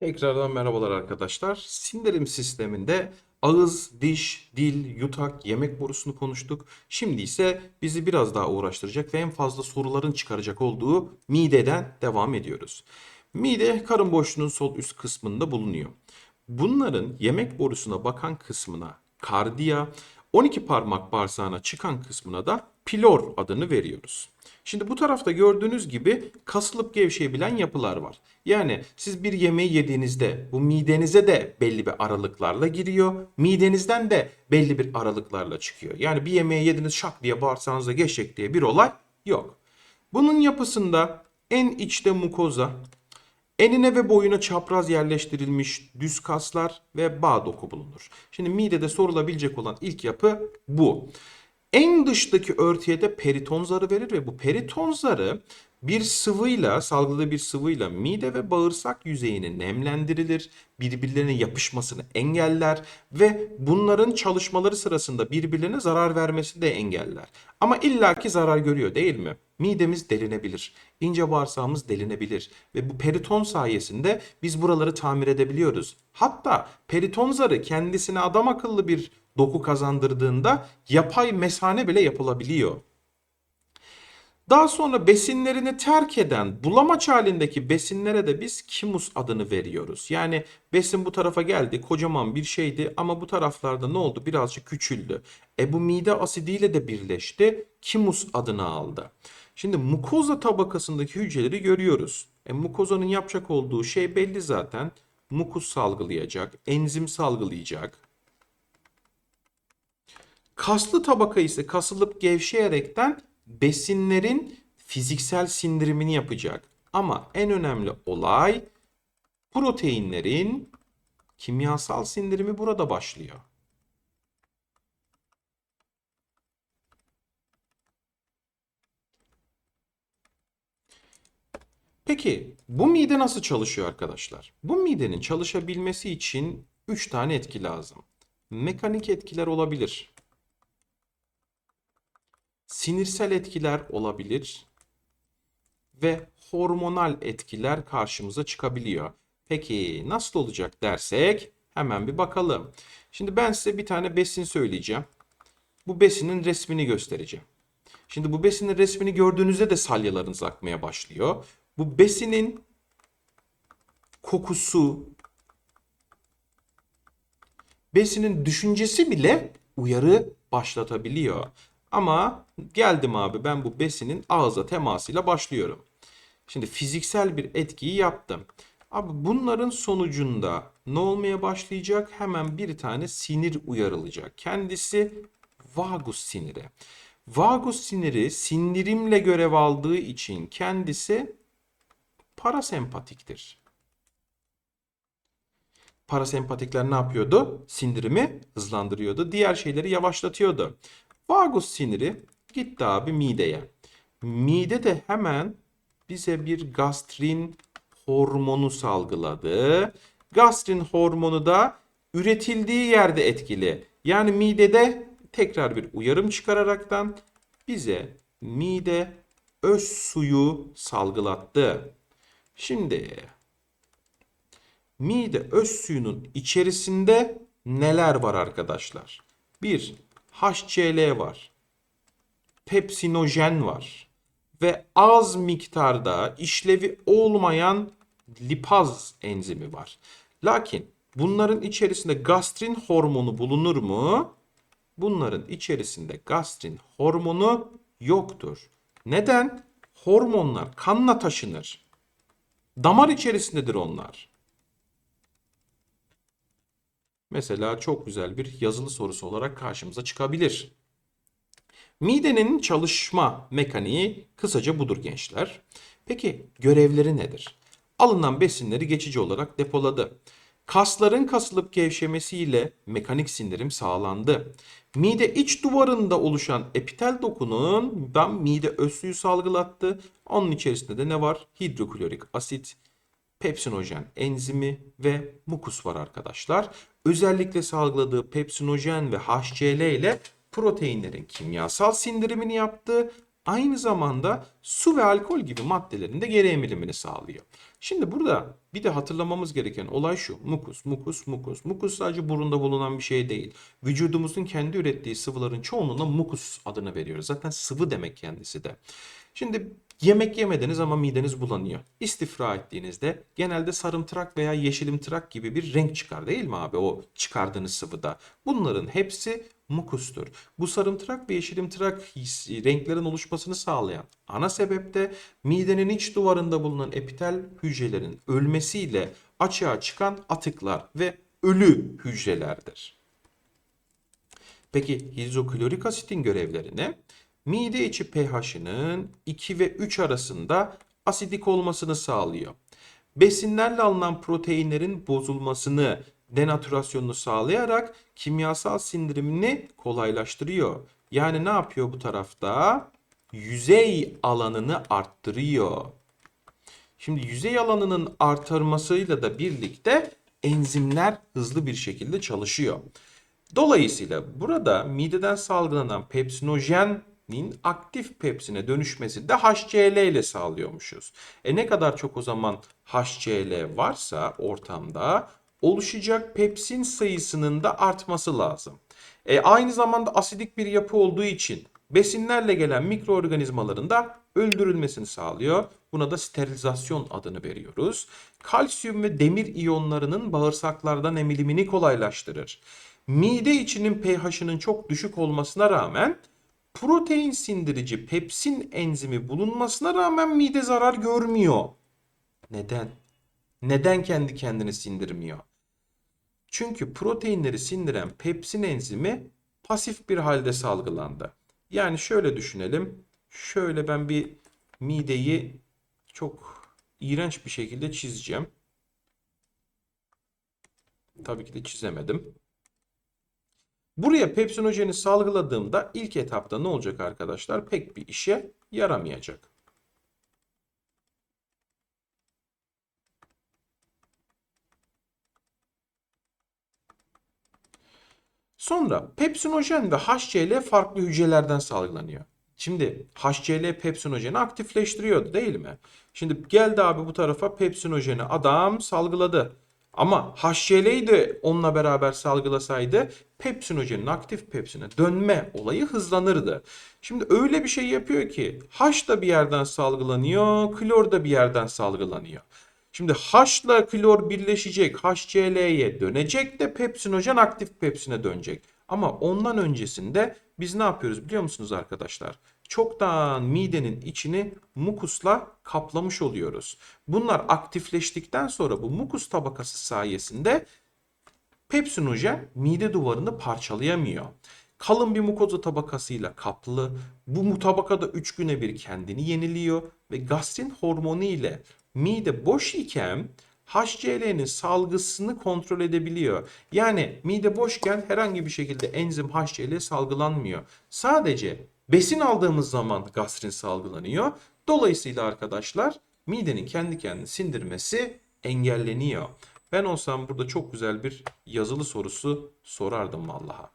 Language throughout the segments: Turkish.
Tekrardan merhabalar arkadaşlar. Sindirim sisteminde ağız, diş, dil, yutak, yemek borusunu konuştuk. Şimdi ise bizi biraz daha uğraştıracak ve en fazla soruların çıkaracak olduğu mideden devam ediyoruz. Mide karın boşluğunun sol üst kısmında bulunuyor. Bunların yemek borusuna bakan kısmına kardiya, 12 parmak bağırsağına çıkan kısmına da pilor adını veriyoruz. Şimdi bu tarafta gördüğünüz gibi kasılıp gevşeyebilen yapılar var. Yani siz bir yemeği yediğinizde bu midenize de belli bir aralıklarla giriyor. Midenizden de belli bir aralıklarla çıkıyor. Yani bir yemeği yediniz şak diye bağırsağınıza geçecek diye bir olay yok. Bunun yapısında en içte mukoza, Enine ve boyuna çapraz yerleştirilmiş düz kaslar ve bağ doku bulunur. Şimdi midede sorulabilecek olan ilk yapı bu. En dıştaki örtüye de periton zarı verir ve bu periton zarı bir sıvıyla, salgıladığı bir sıvıyla mide ve bağırsak yüzeyini nemlendirilir, birbirlerine yapışmasını engeller ve bunların çalışmaları sırasında birbirlerine zarar vermesi de engeller. Ama illaki zarar görüyor değil mi? Midemiz delinebilir, ince bağırsağımız delinebilir ve bu periton sayesinde biz buraları tamir edebiliyoruz. Hatta periton zarı kendisine adam akıllı bir doku kazandırdığında yapay mesane bile yapılabiliyor. Daha sonra besinlerini terk eden bulamaç halindeki besinlere de biz kimus adını veriyoruz. Yani besin bu tarafa geldi kocaman bir şeydi ama bu taraflarda ne oldu birazcık küçüldü. E bu mide asidiyle de birleşti kimus adını aldı. Şimdi mukoza tabakasındaki hücreleri görüyoruz. E mukozanın yapacak olduğu şey belli zaten. Mukus salgılayacak, enzim salgılayacak. Kaslı tabaka ise kasılıp gevşeyerekten besinlerin fiziksel sindirimini yapacak. Ama en önemli olay proteinlerin kimyasal sindirimi burada başlıyor. Peki bu mide nasıl çalışıyor arkadaşlar? Bu midenin çalışabilmesi için 3 tane etki lazım. Mekanik etkiler olabilir. Sinirsel etkiler olabilir ve hormonal etkiler karşımıza çıkabiliyor. Peki nasıl olacak dersek hemen bir bakalım. Şimdi ben size bir tane besin söyleyeceğim. Bu besinin resmini göstereceğim. Şimdi bu besinin resmini gördüğünüzde de salyalarınız akmaya başlıyor. Bu besinin kokusu, besinin düşüncesi bile uyarı başlatabiliyor. Ama geldim abi ben bu besinin ağza temasıyla başlıyorum. Şimdi fiziksel bir etkiyi yaptım. Abi bunların sonucunda ne olmaya başlayacak? Hemen bir tane sinir uyarılacak. Kendisi vagus siniri. Vagus siniri sindirimle görev aldığı için kendisi parasempatiktir. Parasempatikler ne yapıyordu? Sindirimi hızlandırıyordu. Diğer şeyleri yavaşlatıyordu. Vagus siniri gitti abi mideye. Mide de hemen bize bir gastrin hormonu salgıladı. Gastrin hormonu da üretildiği yerde etkili. Yani midede tekrar bir uyarım çıkararaktan bize mide öz suyu salgılattı. Şimdi mide öz suyunun içerisinde neler var arkadaşlar? Bir HCl var. Pepsinojen var. Ve az miktarda işlevi olmayan lipaz enzimi var. Lakin bunların içerisinde gastrin hormonu bulunur mu? Bunların içerisinde gastrin hormonu yoktur. Neden? Hormonlar kanla taşınır. Damar içerisindedir onlar. Mesela çok güzel bir yazılı sorusu olarak karşımıza çıkabilir. Midenin çalışma mekaniği kısaca budur gençler. Peki görevleri nedir? Alınan besinleri geçici olarak depoladı. Kasların kasılıp gevşemesiyle mekanik sindirim sağlandı. Mide iç duvarında oluşan epitel dokunun ben mide öz suyu salgılattı. Onun içerisinde de ne var? Hidroklorik asit, pepsinojen enzimi ve mukus var arkadaşlar. Özellikle salgıladığı pepsinojen ve HCl ile proteinlerin kimyasal sindirimini yaptı. aynı zamanda su ve alkol gibi maddelerin de geri emilimini sağlıyor. Şimdi burada bir de hatırlamamız gereken olay şu. Mukus, mukus, mukus. Mukus sadece burunda bulunan bir şey değil. Vücudumuzun kendi ürettiği sıvıların çoğunluğuna mukus adını veriyoruz. Zaten sıvı demek kendisi de. Şimdi yemek yemediniz ama mideniz bulanıyor. İstifra ettiğinizde genelde sarımtırak veya yeşilimtırak gibi bir renk çıkar değil mi abi o çıkardığınız sıvıda? Bunların hepsi mukustur. Bu sarımtırak ve yeşilimtırak renklerin oluşmasını sağlayan ana sebep de midenin iç duvarında bulunan epitel hücrelerin ölmesiyle açığa çıkan atıklar ve ölü hücrelerdir. Peki hidroklorik asitin görevleri ne? Mide içi pH'ının 2 ve 3 arasında asidik olmasını sağlıyor. Besinlerle alınan proteinlerin bozulmasını, denatürasyonunu sağlayarak kimyasal sindirimini kolaylaştırıyor. Yani ne yapıyor bu tarafta? Yüzey alanını arttırıyor. Şimdi yüzey alanının artırmasıyla da birlikte enzimler hızlı bir şekilde çalışıyor. Dolayısıyla burada mideden salgılanan pepsinojenin aktif pepsine dönüşmesini de HCl ile sağlıyormuşuz. E ne kadar çok o zaman HCl varsa ortamda oluşacak pepsin sayısının da artması lazım. E aynı zamanda asidik bir yapı olduğu için besinlerle gelen mikroorganizmaların da öldürülmesini sağlıyor. Buna da sterilizasyon adını veriyoruz. Kalsiyum ve demir iyonlarının bağırsaklardan emilimini kolaylaştırır. Mide içinin pH'ının çok düşük olmasına rağmen protein sindirici pepsin enzimi bulunmasına rağmen mide zarar görmüyor. Neden? Neden kendi kendini sindirmiyor? Çünkü proteinleri sindiren pepsin enzimi pasif bir halde salgılandı. Yani şöyle düşünelim. Şöyle ben bir mideyi çok iğrenç bir şekilde çizeceğim. Tabii ki de çizemedim. Buraya pepsinojeni salgıladığımda ilk etapta ne olacak arkadaşlar? Pek bir işe yaramayacak. Sonra pepsinojen ve HCl farklı hücrelerden salgılanıyor. Şimdi HCl pepsinojeni aktifleştiriyordu değil mi? Şimdi geldi abi bu tarafa pepsinojeni adam salgıladı. Ama HCl'yi de onunla beraber salgılasaydı pepsinojenin aktif pepsine dönme olayı hızlanırdı. Şimdi öyle bir şey yapıyor ki H da bir yerden salgılanıyor, klor da bir yerden salgılanıyor. Şimdi H ile klor birleşecek, HCl'ye dönecek de pepsinojen aktif pepsine dönecek. Ama ondan öncesinde biz ne yapıyoruz biliyor musunuz arkadaşlar? Çoktan midenin içini mukusla kaplamış oluyoruz. Bunlar aktifleştikten sonra bu mukus tabakası sayesinde pepsinojen mide duvarını parçalayamıyor. Kalın bir mukoza tabakasıyla kaplı. Bu tabakada 3 güne bir kendini yeniliyor ve gastrin hormonu ile mide boş iken HCl'nin salgısını kontrol edebiliyor. Yani mide boşken herhangi bir şekilde enzim HCl salgılanmıyor. Sadece besin aldığımız zaman gastrin salgılanıyor. Dolayısıyla arkadaşlar midenin kendi kendini sindirmesi engelleniyor. Ben olsam burada çok güzel bir yazılı sorusu sorardım vallaha.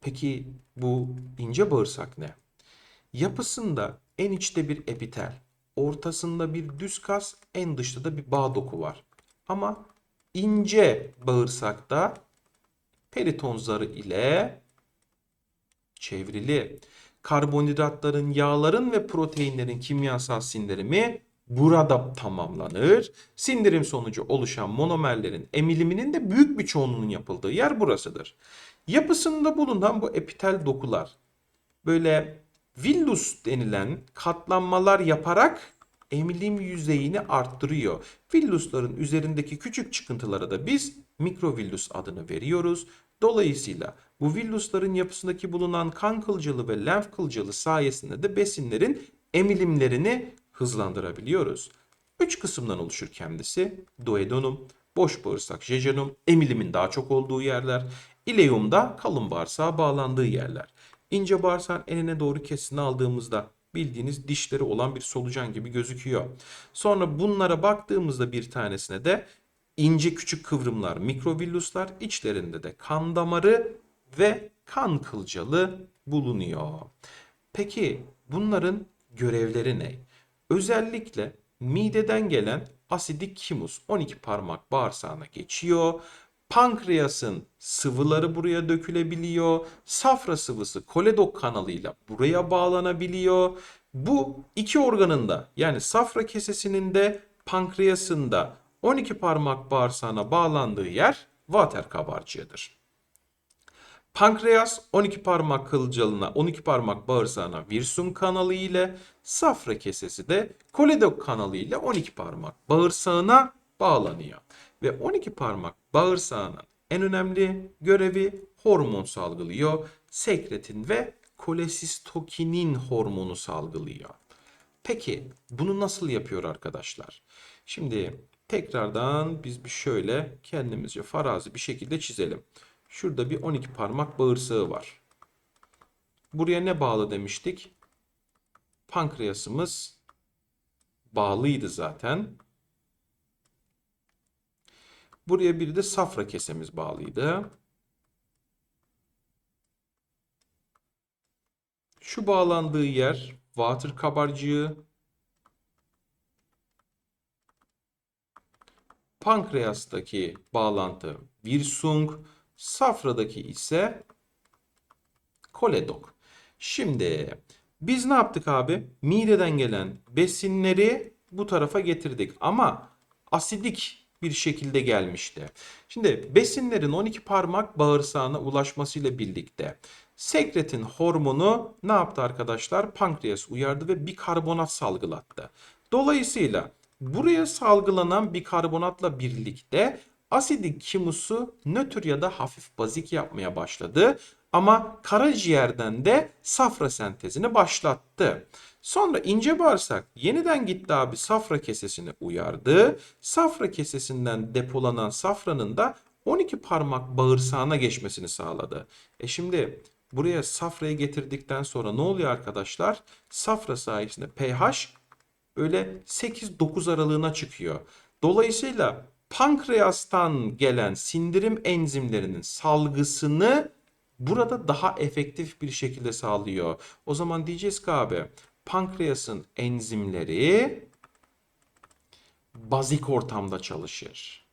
Peki bu ince bağırsak ne? Yapısında en içte bir epitel, ortasında bir düz kas, en dışta da bir bağ doku var. Ama ince bağırsakta periton zarı ile çevrili. Karbonhidratların, yağların ve proteinlerin kimyasal sindirimi burada tamamlanır. Sindirim sonucu oluşan monomerlerin emiliminin de büyük bir çoğunluğunun yapıldığı yer burasıdır. Yapısında bulunan bu epitel dokular böyle villus denilen katlanmalar yaparak emilim yüzeyini arttırıyor. Villusların üzerindeki küçük çıkıntılara da biz mikrovillus adını veriyoruz. Dolayısıyla bu villusların yapısındaki bulunan kan kılcalı ve lenf kılcalı sayesinde de besinlerin emilimlerini hızlandırabiliyoruz. Üç kısımdan oluşur kendisi. Duodenum, boş bağırsak jejunum, emilimin daha çok olduğu yerler. İleum da kalın bağırsağa bağlandığı yerler. İnce bağırsağın enine doğru kesini aldığımızda bildiğiniz dişleri olan bir solucan gibi gözüküyor. Sonra bunlara baktığımızda bir tanesine de ince küçük kıvrımlar, mikrovilluslar, içlerinde de kan damarı ve kan kılcalı bulunuyor. Peki bunların görevleri ne? Özellikle mideden gelen asidik kimus 12 parmak bağırsağına geçiyor. Pankreasın sıvıları buraya dökülebiliyor. Safra sıvısı koledok kanalıyla buraya bağlanabiliyor. Bu iki organın da yani safra kesesinin de pankreasında 12 parmak bağırsağına bağlandığı yer vater kabarcığıdır. Pankreas 12 parmak kılcalına, 12 parmak bağırsağına Wirsung kanalı ile, safra kesesi de koledok kanalı ile 12 parmak bağırsağına bağlanıyor. Ve 12 parmak bağırsağının en önemli görevi hormon salgılıyor. Sekretin ve kolesistokinin hormonu salgılıyor. Peki bunu nasıl yapıyor arkadaşlar? Şimdi tekrardan biz bir şöyle kendimizce farazi bir şekilde çizelim. Şurada bir 12 parmak bağırsağı var. Buraya ne bağlı demiştik? Pankreasımız bağlıydı zaten. Buraya bir de safra kesemiz bağlıydı. Şu bağlandığı yer water kabarcığı. Pankreastaki bağlantı Wirsung, safradaki ise koledok. Şimdi biz ne yaptık abi? Mideden gelen besinleri bu tarafa getirdik ama asidik bir şekilde gelmişti. Şimdi besinlerin 12 parmak bağırsağına ulaşmasıyla birlikte sekretin hormonu ne yaptı arkadaşlar? Pankreas uyardı ve bikarbonat salgılattı. Dolayısıyla buraya salgılanan bikarbonatla birlikte asidik kimusu nötr ya da hafif bazik yapmaya başladı. Ama karaciğerden de safra sentezini başlattı. Sonra ince bağırsak yeniden gitti abi safra kesesini uyardı. Safra kesesinden depolanan safranın da 12 parmak bağırsağına geçmesini sağladı. E şimdi buraya safrayı getirdikten sonra ne oluyor arkadaşlar? Safra sayesinde pH böyle 8-9 aralığına çıkıyor. Dolayısıyla pankreastan gelen sindirim enzimlerinin salgısını burada daha efektif bir şekilde sağlıyor. O zaman diyeceğiz ki abi pankreasın enzimleri bazik ortamda çalışır.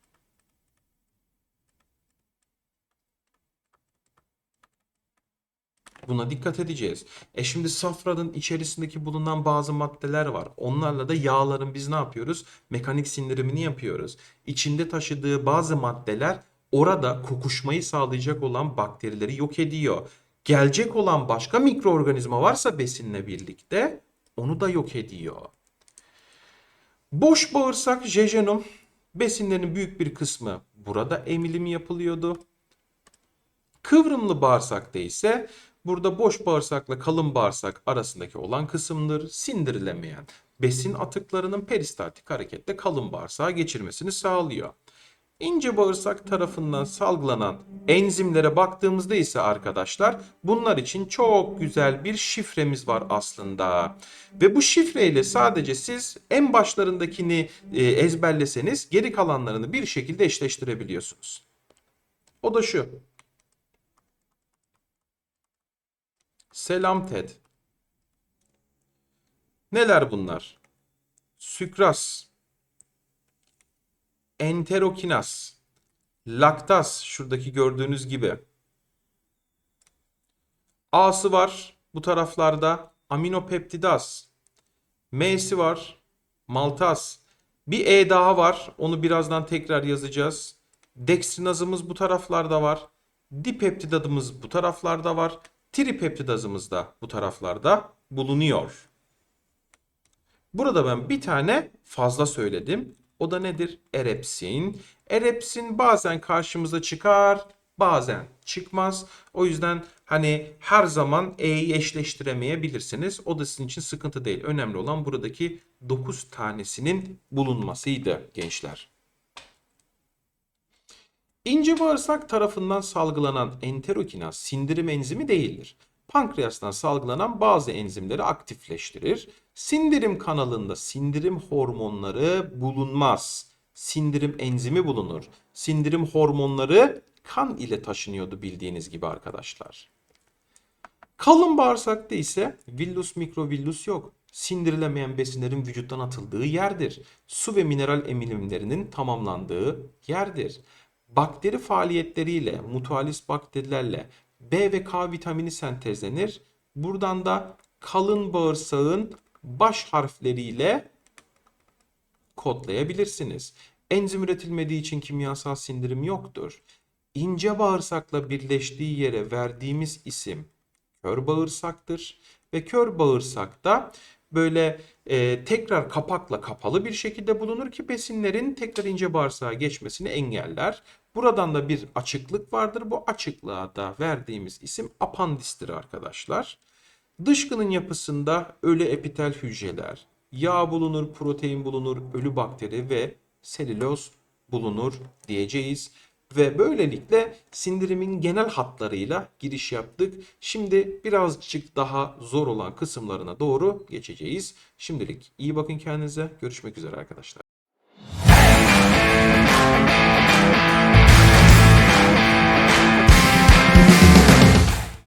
Buna dikkat edeceğiz. E şimdi safranın içerisindeki bulunan bazı maddeler var. Onlarla da yağların biz ne yapıyoruz? Mekanik sindirimini yapıyoruz. İçinde taşıdığı bazı maddeler orada kokuşmayı sağlayacak olan bakterileri yok ediyor. Gelecek olan başka mikroorganizma varsa besinle birlikte onu da yok ediyor. Boş bağırsak jejunum besinlerin büyük bir kısmı burada emilimi yapılıyordu. Kıvrımlı bağırsakta ise burada boş bağırsakla kalın bağırsak arasındaki olan kısımdır. Sindirilemeyen besin atıklarının peristaltik hareketle kalın bağırsağa geçirmesini sağlıyor. İnce bağırsak tarafından salgılanan enzimlere baktığımızda ise arkadaşlar bunlar için çok güzel bir şifremiz var aslında. Ve bu şifreyle sadece siz en başlarındakini e, ezberleseniz geri kalanlarını bir şekilde eşleştirebiliyorsunuz. O da şu. Selam Ted. Neler bunlar? Sükras, enterokinas, laktaz şuradaki gördüğünüz gibi. A'sı var bu taraflarda aminopeptidaz. M'si var maltaz. Bir E daha var. Onu birazdan tekrar yazacağız. Dekstrinazımız bu taraflarda var. Dipeptidadımız bu taraflarda var. Tripeptidazımız da bu taraflarda bulunuyor. Burada ben bir tane fazla söyledim. O da nedir? Erepsin. Erepsin bazen karşımıza çıkar, bazen çıkmaz. O yüzden hani her zaman E'yi eşleştiremeyebilirsiniz. O da sizin için sıkıntı değil. Önemli olan buradaki 9 tanesinin bulunmasıydı gençler. İnce bağırsak tarafından salgılanan enterokinaz sindirim enzimi değildir. Pankreastan salgılanan bazı enzimleri aktifleştirir. Sindirim kanalında sindirim hormonları bulunmaz. Sindirim enzimi bulunur. Sindirim hormonları kan ile taşınıyordu bildiğiniz gibi arkadaşlar. Kalın bağırsakta ise villus microvillus yok. Sindirilemeyen besinlerin vücuttan atıldığı yerdir. Su ve mineral emilimlerinin tamamlandığı yerdir. Bakteri faaliyetleriyle, mutualis bakterilerle B ve K vitamini sentezlenir. Buradan da kalın bağırsağın baş harfleriyle kodlayabilirsiniz. Enzim üretilmediği için kimyasal sindirim yoktur. İnce bağırsakla birleştiği yere verdiğimiz isim kör bağırsaktır ve kör bağırsakta böyle e, tekrar kapakla kapalı bir şekilde bulunur ki besinlerin tekrar ince bağırsağa geçmesini engeller. Buradan da bir açıklık vardır. Bu açıklığa da verdiğimiz isim apandistir arkadaşlar. Dışkının yapısında ölü epitel hücreler, yağ bulunur, protein bulunur, ölü bakteri ve selüloz bulunur diyeceğiz. Ve böylelikle sindirimin genel hatlarıyla giriş yaptık. Şimdi birazcık daha zor olan kısımlarına doğru geçeceğiz. Şimdilik iyi bakın kendinize. Görüşmek üzere arkadaşlar.